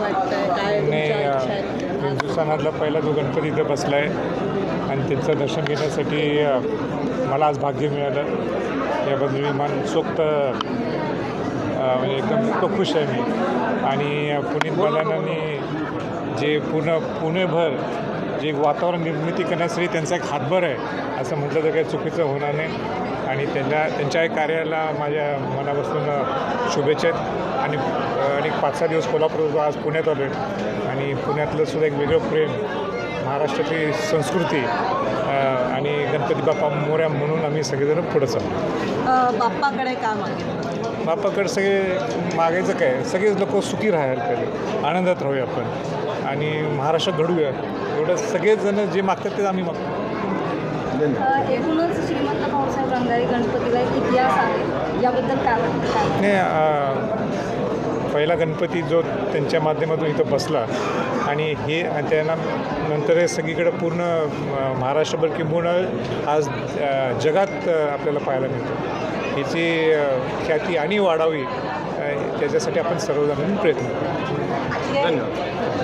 वाटतंय? काय? हिंदुस्थानातला पहिला जो गणपती इथं बसला आहे आणि त्यांचं दर्शन घेण्यासाठी मला आज भाग्य मिळालं. याबद्दल मी मनसोक्त म्हणजे एकदम खूप खुश आहे मी. आणि पुनीत बालांनी जे पूर्ण पुणेभर जे वातावरण निर्मिती करण्यासाठी त्यांचा एक हातभर आहे असं म्हटलं तर काही चुकीचं होणार नाही. आणि त्यांच्या त्यांच्या कार्याला माझ्या मनापासून शुभेच्छा आणि पाच सहा दिवस कोल्हापूर आज पुण्यात आलो आहे आणि पुण्यातलं सुद्धा एक वेगळं प्रेम महाराष्ट्राची संस्कृती आणि गणपती बाप्पा मोऱ्या म्हणून आम्ही सगळेजण पुढं चाललो बाप्पाकडे का मागे? बाप्पाकडे सगळे मागायचं काय? सगळेच लोक सुखी राहायला पाहिजे. आनंदात राहूया आपण. आणि महाराष्ट्रात घडूया. एवढं सगळेच जण जे मागतात ते आम्ही मागतो. एकूणच श्रीमंत भाऊसाहेब रंगारी गणपतीला इतिहास आहे. याबद्दल काय वाटतं? नाही पहिला गणपती जो त्यांच्या माध्यमातून इथं बसला आणि हे आणि त्यांना नंतर हे पूर्ण महाराष्ट्रभर किंबहुना आज जगात आपल्याला पाहायला मिळतं. ह्याची ख्याती आणि वाढावी त्याच्यासाठी आपण सर्वजण प्रयत्न करू. धन्यवाद.